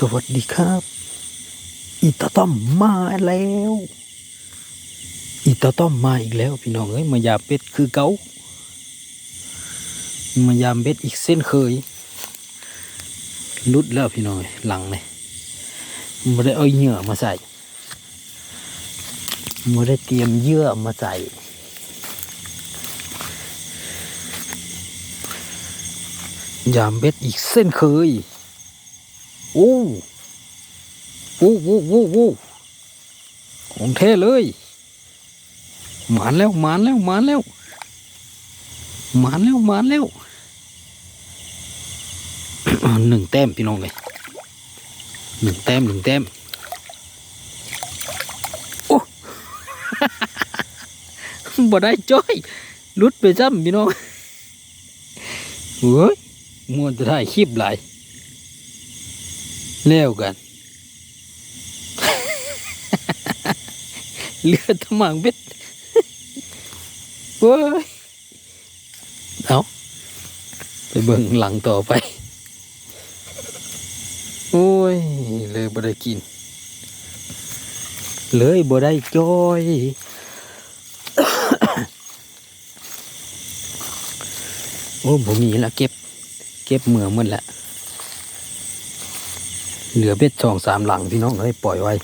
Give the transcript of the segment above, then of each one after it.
สวัสดีครับ อีตาต้อมมาแล้ว อีตาต้อมมาอีกแล้ว พี่น้องเอ้ยมายามเป็ดคือเกามายามเป็ดอีกเส้นเคยลุดแล้วพี่น้องหลังเลยไม่ได้เอาเหยื่อมาใส่ไม่ได้เตรียมเยื่อมาใส่ยามเบ็ดอีกเส้นเคย อ้โอ้โอ้โอ้โอ้ของเท่เลยหมานแล้วหมานแล้วหมานแล้วหมานแล้วหมานแล้วหนึ่งแต้มพี่น้องเลยหนึ่งแต้มหนึ่งแต้มโอ้บ่ได้จ้อยลุดไปจ้ำพี่น้องเฮ้ยมวนจะได้คลิปหลาย แล้วกันเลือดตะมางเบ็ดเว้ยเอาไปเบิ่งหลังต่อไป โอ้ย เลยบ่ได้กิน เลยบ่ได้จอยโอ้ผมมีละเก็บ เก็บเมือหมันละ เหลือเบ็ดสองสามหลังพี่น้องเอ้ยปล่อยไว้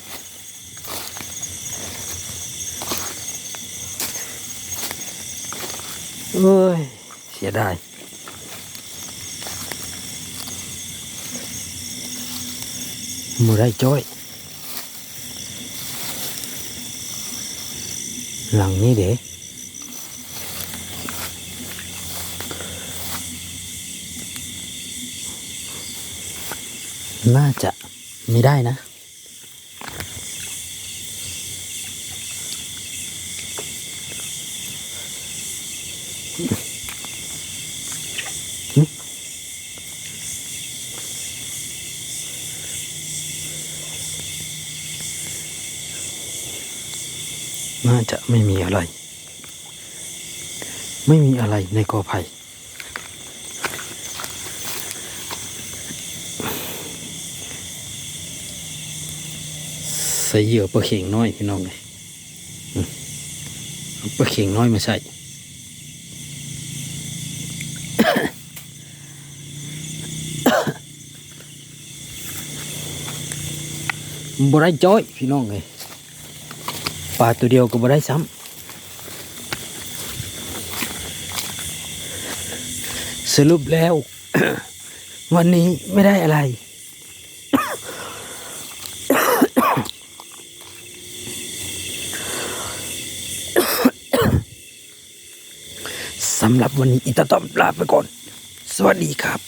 เอ้ย เสียดายมือได้จ้อย หลังนี้เด้น่าจะ ม่ได้นะ น่าจะไม่มีอะไร ไม่มีอะไรในกอไผ่ ใส่เหยื่อปลาเข่งน้อยพี่น้องเลยปลาเข่งน้อยมาใส่บ่ได้จ้อยพี่น้องเลยปลาตัวเดียวก็บ่ได้ซ้ำสรุปแล้ว วันนี้ไม่ได้อะไร สำหรับวันนี้อิตาตอมลาไปก่อน สวัสดีครับ